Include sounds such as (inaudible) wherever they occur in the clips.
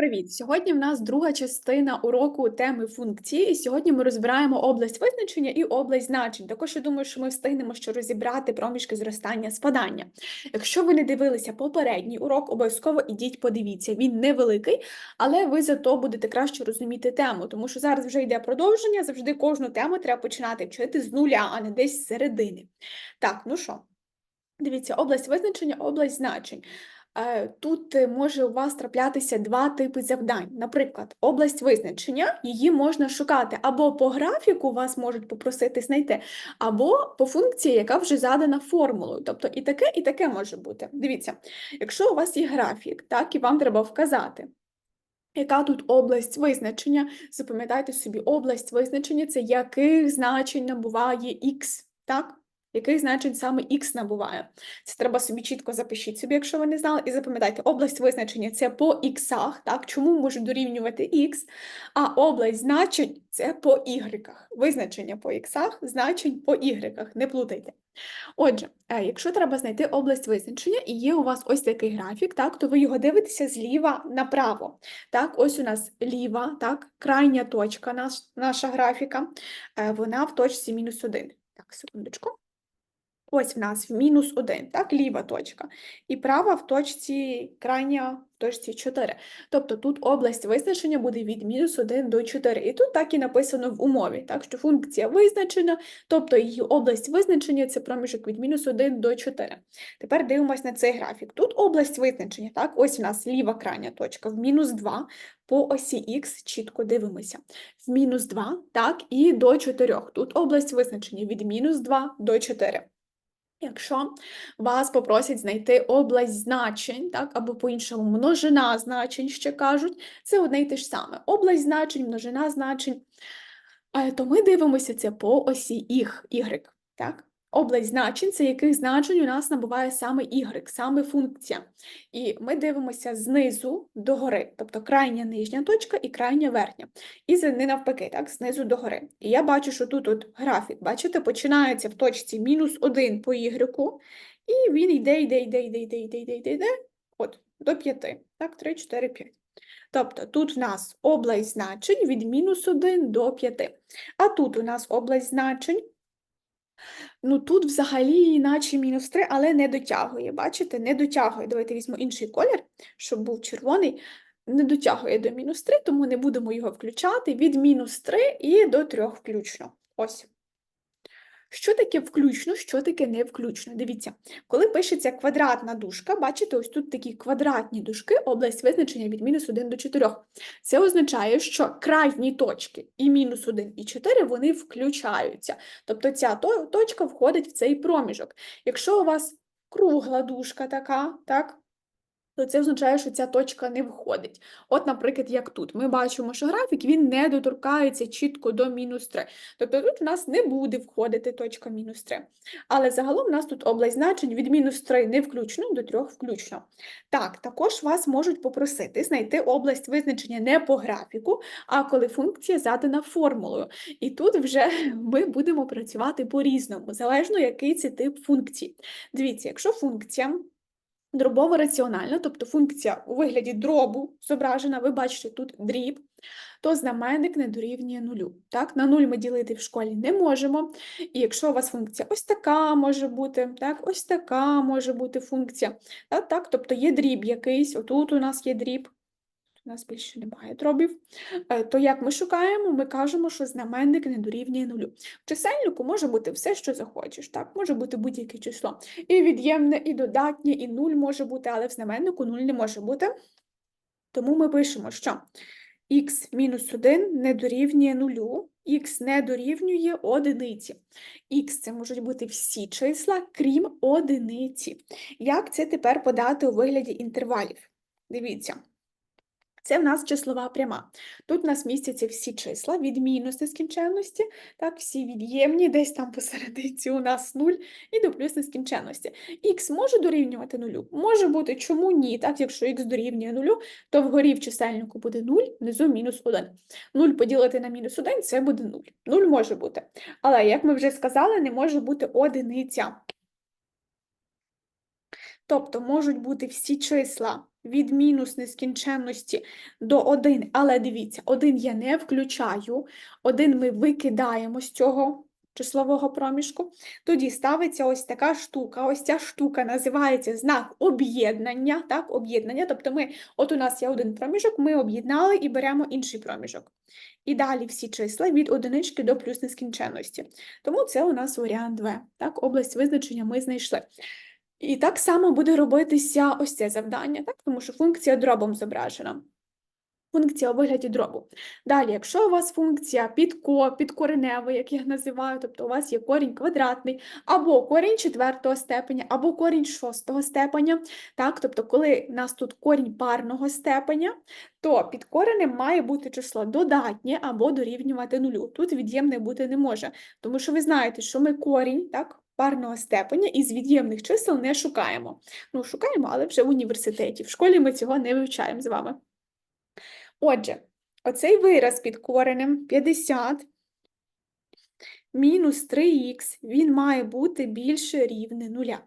Привіт! Сьогодні в нас друга частина уроку теми функції, і сьогодні ми розбираємо область визначення і область значень. Також я думаю, що ми встигнемо ще розібрати проміжки зростання спадання. Якщо ви не дивилися попередній урок, обов'язково ідіть, подивіться. Він невеликий, але ви зато будете краще розуміти тему, тому що зараз вже йде продовження. Завжди кожну тему треба починати вчити з нуля, а не десь з середини. Так, ну що? Дивіться, область визначення, область значень. Е, Тут е, може у вас траплятися два типи завдань. Наприклад, область визначення, її можна шукати або по графіку вас можуть попросити знайти, або по функції, яка вже задана формулою. Тобто і таке, і таке може бути. Дивіться, якщо у вас є графік, так, і вам треба вказати. Яка тут область визначення? Запам'ятайте собі, область визначення це яких значень набуває х, так? Яких значень саме х набуває. Це треба собі чітко запишіть собі, якщо ви не знали, і запам'ятайте, область визначення це по іксах, так, чому можуть дорівнювати х, а область значень це по ігреках. Визначення по іксах, значень по ігреках, не плутайте. Отже, е, якщо треба знайти область визначення, і є у вас ось такий графік, так, то ви його дивитеся зліва направо. Так, Ось у нас ліва, так, крайня точка наш, наша графіка, е, вона в точці мінус 1. Так, секундочку. Ось в нас в мінус 1, так, ліва точка. І права в точці крайня в точці 4. Тобто тут область визначення буде від мінус 1 до 4. І тут так і написано в умові, так, що функція визначена, тобто її область визначення це проміжок від мінус 1 до 4. Тепер дивимося на цей графік. Тут область визначення, так, ось у нас ліва крайня точка в мінус 2. По осі х чітко дивимося. В мінус 2, так, і до 4. Тут область визначення від мінус 2 до 4. Якщо вас попросять знайти область значень, так, або по-іншому множина значень ще кажуть, це одне й те ж саме. Область значень, множина значень, е, то ми дивимося це по осі їх, y. Так? Область значень це яких значень у нас набуває саме y, саме функція. І ми дивимося знизу до гори, тобто крайня нижня точка і крайня верхня. І не навпаки, так, знизу до гори. І я бачу, що тут от графік, бачите, починається в точці мінус 1 по y, і він йде, йде, йде, йде, йде, йде, йде, йде, йде, от, до 5. Так, 3, 4, 5. Тобто тут в нас область значень від мінус 1 до 5. А тут у нас область значень Ну тут взагалі іначе мінус 3, але не дотягує. Бачите, не дотягує. Давайте візьму інший колір, щоб був червоний. Не дотягує до мінус 3, тому не будемо його включати. Від мінус 3 і до 3 включно. Ось. Що таке включно, що таке не включно? Дивіться, коли пишеться квадратна дужка, бачите, ось тут такі квадратні дужки, область визначення від мінус 1 до 4. Це означає, що крайні точки і мінус 1 і 4 вони включаються. Тобто ця точка входить в цей проміжок. Якщо у вас кругла дужка така, так, то це означає, що ця точка не входить. От, наприклад, як тут. Ми бачимо, що графік він не доторкається чітко до мінус 3. Тобто тут у нас не буде входити точка мінус 3. Але загалом у нас тут область значень від мінус 3 не включно до 3 включно. Так, також вас можуть попросити знайти область визначення не по графіку, а коли функція задана формулою. І тут вже (laughs) ми будемо працювати по-різному, залежно який це тип функції. Дивіться, якщо функція. Дробово раціональна, тобто функція у вигляді дробу зображена, ви бачите тут дріб, то знаменник не дорівнює нулю. Так? На нуль ми ділити в школі не можемо. І якщо у вас функція ось така може бути, так, ось така може бути функція. Так, Тобто є дріб якийсь, отут у нас є дріб, у нас більше немає дробів, е, то як ми шукаємо, ми кажемо, що знаменник не дорівнює нулю. В чисельнику може бути все, що захочеш, так, може бути будь-яке число. І від'ємне, і додатнє, і нуль може бути, але в знаменнику нуль не може бути. Тому ми пишемо, що х мінус 1 не дорівнює нулю, х не дорівнює одиниці. Х це можуть бути всі числа, крім одиниці. Як це тепер подати у вигляді інтервалів? Дивіться. Це в нас числова пряма. Тут у нас містяться всі числа від мінус нескінченності, так, всі від'ємні, десь там посередині у нас 0 і до плюс нескінченності. Х може дорівнювати нулю? Може бути, чому ні? Так, Якщо х дорівнює нулю, то вгорі в чисельнику буде 0, внизу мінус 1. 0 поділити на мінус 1 це буде 0. 0 може бути. Але, як ми вже сказали, не може бути одиниця. Тобто можуть бути всі числа від мінус нескінченності до 1, але дивіться, 1 я не включаю, 1 ми викидаємо з цього числового проміжку, тоді ставиться ось така штука. Ось ця штука називається знак об'єднання. Так, об'єднання. Тобто ми, от у нас є один проміжок, ми об'єднали і беремо інший проміжок. І далі всі числа від одинички до плюс нескінченності. Тому це у нас варіант В. Так, область визначення ми знайшли. І так само буде робитися ось це завдання, так? тому що функція дробом зображена. Функція у вигляді дробу. Далі, якщо у вас функція підко, підкоренева, як я називаю, тобто у вас є корінь квадратний, або корінь четвертого степеня, або корінь шостого степеня, так, тобто, коли у нас тут корінь парного степеня, то під коренем має бути число додатнє або дорівнювати нулю. Тут від'ємне бути не може, тому що ви знаєте, що ми корінь, так, парного степеня із від'ємних чисел не шукаємо. Ну, шукаємо, але вже в університеті. В школі ми цього не вивчаємо з вами. Отже, оцей вираз під коренем 50 мінус 3х, він має бути більше рівне нуля.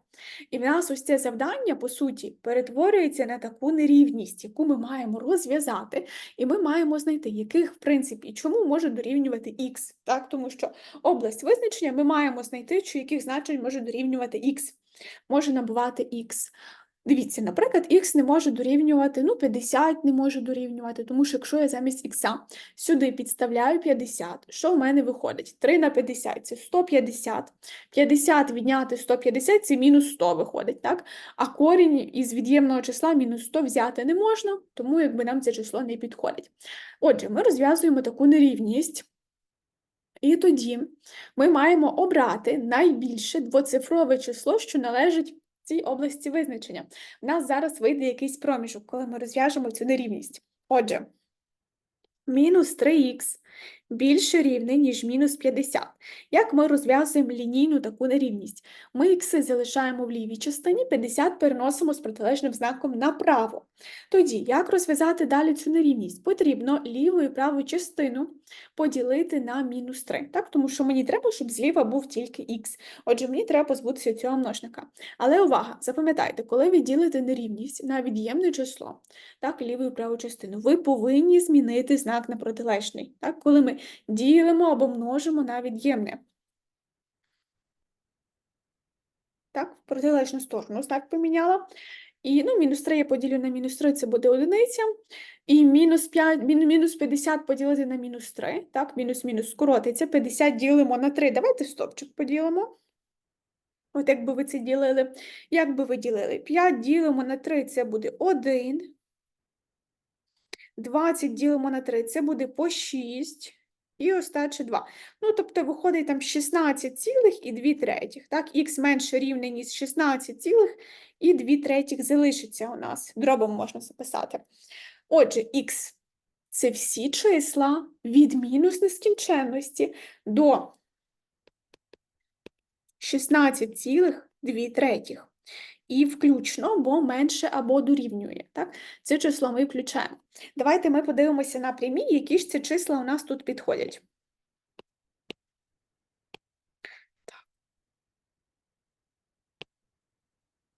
І в нас ось це завдання, по суті, перетворюється на таку нерівність, яку ми маємо розв'язати, і ми маємо знайти, яких, в принципі, чому може дорівнювати х. Так? Тому що область визначення ми маємо знайти, що яких значень може дорівнювати х, може набувати х. Дивіться, наприклад, х не може дорівнювати, ну, 50 не може дорівнювати, тому що якщо я замість х сюди підставляю 50, що в мене виходить? 3 на 50 це 150. 50 відняти 150 це мінус 100 виходить, так? А корінь із від'ємного числа мінус 100 взяти не можна, тому якби нам це число не підходить. Отже, ми розв'язуємо таку нерівність. І тоді ми маємо обрати найбільше двоцифрове число, що належить цій області визначення. У нас зараз вийде якийсь проміжок, коли ми розв'яжемо цю нерівність. Отже, мінус 3х більше рівне, ніж мінус 50. Як ми розв'язуємо лінійну таку нерівність? Ми ікси залишаємо в лівій частині, 50 переносимо з протилежним знаком направо. Тоді, як розв'язати далі цю нерівність? Потрібно ліву і праву частину поділити на мінус 3, так? тому що мені треба, щоб зліва був тільки х. Отже, мені треба позбутися цього множника. Але увага, запам'ятайте, коли ви ділите нерівність на від'ємне число, так, ліву і праву частину, ви повинні змінити знак на протилежний. Так? Коли ми ділимо або множимо на від'ємне. Так, в протилежну сторону знак поміняла. І ну, мінус 3 я поділю на мінус 3, це буде одиниця. І мінус 5, мінус 50 поділити на мінус 3. Так, мінус-мінус скоротиться. 50 ділимо на 3. Давайте стопчик поділимо. От як би ви це ділили. Як би ви ділили? 5 ділимо на 3, це буде 1. 20 ділимо на 3, це буде по 6. І остаче 2. Ну, тобто, виходить там 16 цілих і 2 третіх. Так, х менше рівне, ніж 16 цілих і 2 третіх залишиться у нас. Дробом можна записати. Отже, х це всі числа від мінус нескінченності до 16,2 третіх. І включно, бо менше або дорівнює. Так? Це число ми включаємо. Давайте ми подивимося на прямі, які ж ці числа у нас тут підходять.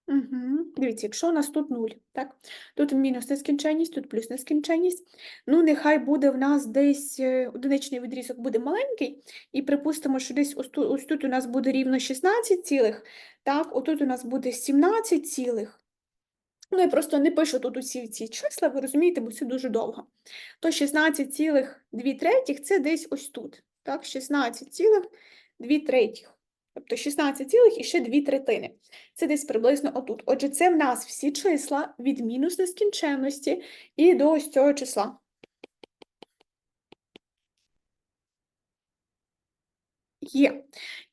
Угу. Дивіться, якщо у нас тут 0, так? Тут мінус нескінченність, тут плюс нескінченність. Ну, нехай буде в нас десь е, одиничний відрізок буде маленький, і припустимо, що десь ось тут, ось тут у нас буде рівно 16 цілих, так, отут у нас буде 17 цілих. Ну, я просто не пишу тут усі ці числа, ви розумієте, бо це дуже довго. То 16,2 третіх це десь ось тут. Так, 16,2 третіх. Тобто 16 цілих і ще 2 третини. Це десь приблизно отут. Отже, це в нас всі числа від мінус нескінченності і до ось цього числа. Є.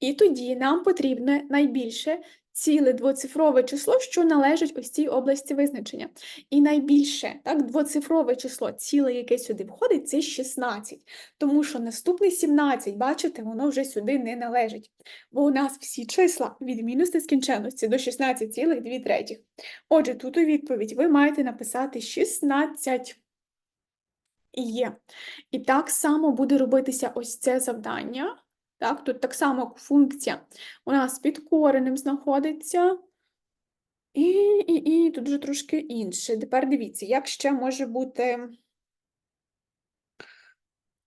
І тоді нам потрібно найбільше ціле двоцифрове число, що належить ось цій області визначення. І найбільше так, двоцифрове число, ціле, яке сюди входить, це 16. Тому що наступне 17, бачите, воно вже сюди не належить. Бо у нас всі числа від мінус нескінченності до 16,2 третіх. Отже, тут у відповідь ви маєте написати 16. Є. І так само буде робитися ось це завдання. Так, Тут так само функція у нас під коренем знаходиться. І, і, і тут вже трошки інше. Тепер дивіться, як ще може бути.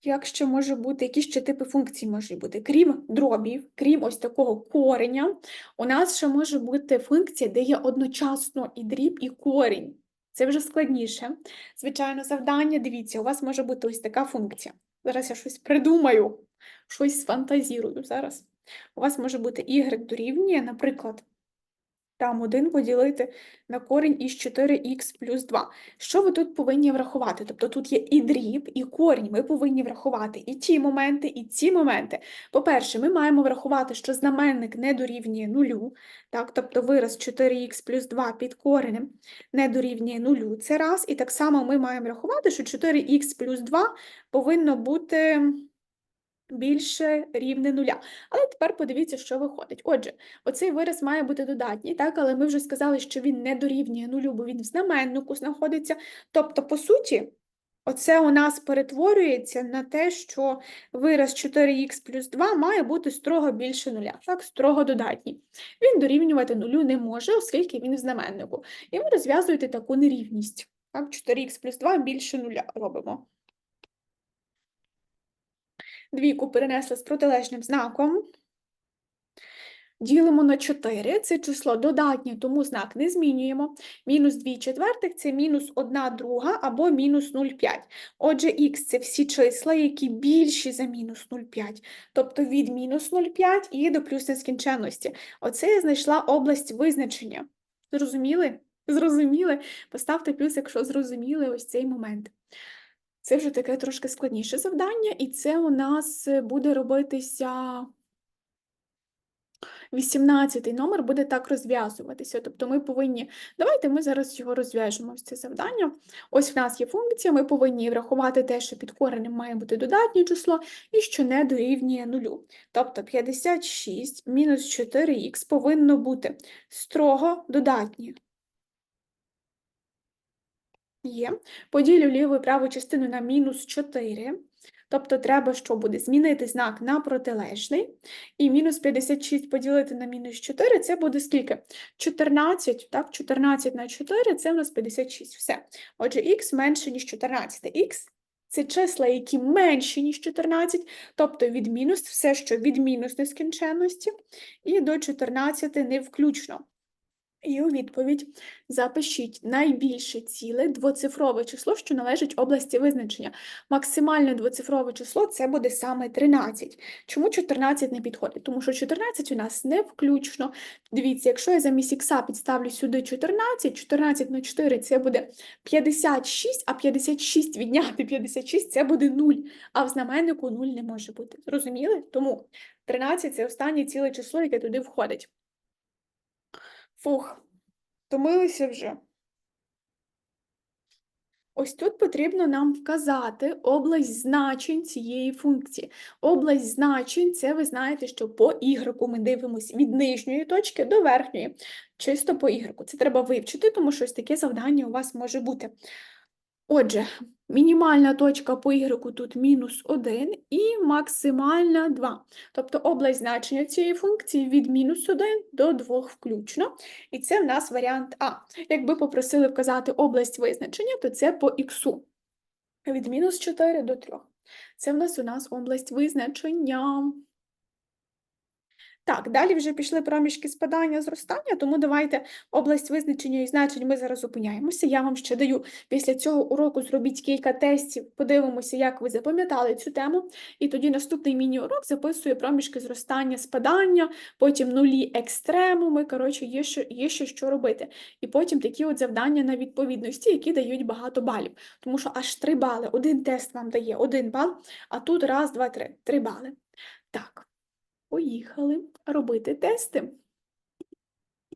Як ще може бути, які ще типи функцій можуть бути? Крім дробів, крім ось такого кореня, у нас ще може бути функція, де є одночасно і дріб, і корінь. Це вже складніше. Звичайно, завдання, дивіться, у вас може бути ось така функція. Зараз я щось придумаю, щось сфантазірую зараз. У вас може бути y дорівнює, наприклад, там 1 поділити на корінь із 4х плюс 2. Що ви тут повинні врахувати? Тобто тут є і дріб, і корінь. Ми повинні врахувати і ті моменти, і ці моменти. По-перше, ми маємо врахувати, що знаменник не дорівнює нулю, так? тобто вираз 4х плюс 2 під коренем не дорівнює нулю. Це раз. І так само ми маємо врахувати, що 4х плюс 2 повинно бути більше рівне нуля. Але тепер подивіться, що виходить. Отже, оцей вираз має бути додатній, так, але ми вже сказали, що він не дорівнює нулю, бо він в знаменнику знаходиться. Тобто, по суті, оце у нас перетворюється на те, що вираз 4х плюс 2 має бути строго більше нуля, так, строго додатній. Він дорівнювати нулю не може, оскільки він в знаменнику. І ви розв'язуєте таку нерівність. Так, 4х плюс 2 більше нуля робимо. Двійку перенесли з протилежним знаком. Ділимо на 4. Це число додатнє, тому знак не змінюємо. Мінус 2 четвертих – це мінус 1 друга або мінус 0,5. Отже, х – це всі числа, які більші за мінус 0,5. Тобто від мінус 0,5 і до плюс нескінченності. Оце я знайшла область визначення. Зрозуміли? Зрозуміли? Поставте плюс, якщо зрозуміли ось цей момент. Це вже таке трошки складніше завдання, і це у нас е, буде робитися 18-й номер буде так розв'язуватися. Тобто ми повинні. Давайте ми зараз його розв'яжемо, ось це завдання. Ось в нас є функція, ми повинні врахувати те, що під коренем має бути додатнє число і що не дорівнює нулю. Тобто 56 мінус 4х повинно бути строго додатнє. Є. Поділю ліву і праву частину на мінус 4. Тобто треба, що буде змінити знак на протилежний. І мінус 56 поділити на мінус 4 це буде скільки? 14, так, 14 на 4 це у нас 56. Все. Отже, х менше, ніж 14. Х це числа, які менші, ніж 14, тобто від мінус, все, що від мінус нескінченності, і до 14 не включно. І у відповідь запишіть найбільше ціле двоцифрове число, що належить області визначення. Максимальне двоцифрове число це буде саме 13. Чому 14 не підходить? Тому що 14 у нас не включно. Дивіться, якщо я замість ікса підставлю сюди 14, 14 на 4 це буде 56, а 56 відняти 56 це буде 0, а в знаменнику 0 не може бути. Зрозуміли? Тому 13 це останнє ціле число, яке туди входить. Фух, втомилися вже. Ось тут потрібно нам вказати область значень цієї функції. Область значень це ви знаєте, що по ігреку ми дивимося від нижньої точки до верхньої, чисто по ігреку. Це треба вивчити, тому що ось таке завдання у вас може бути. Отже, мінімальна точка по y тут мінус 1 і максимальна 2. Тобто область значення цієї функції від мінус 1 до 2 включно. І це в нас варіант А. Якби попросили вказати область визначення, то це по х. Від мінус 4 до 3. Це в нас у нас область визначення. Так, далі вже пішли проміжки спадання, зростання, тому давайте область визначення і значень ми зараз зупиняємося. Я вам ще даю після цього уроку зробіть кілька тестів, подивимося, як ви запам'ятали цю тему. І тоді наступний міні-урок записує проміжки зростання, спадання, потім нулі екстремуми. Коротше, є ще, є ще що робити. І потім такі от завдання на відповідності, які дають багато балів. Тому що аж три бали. Один тест вам дає один бал, а тут раз, два, три. Три бали. Так. Поїхали робити тести.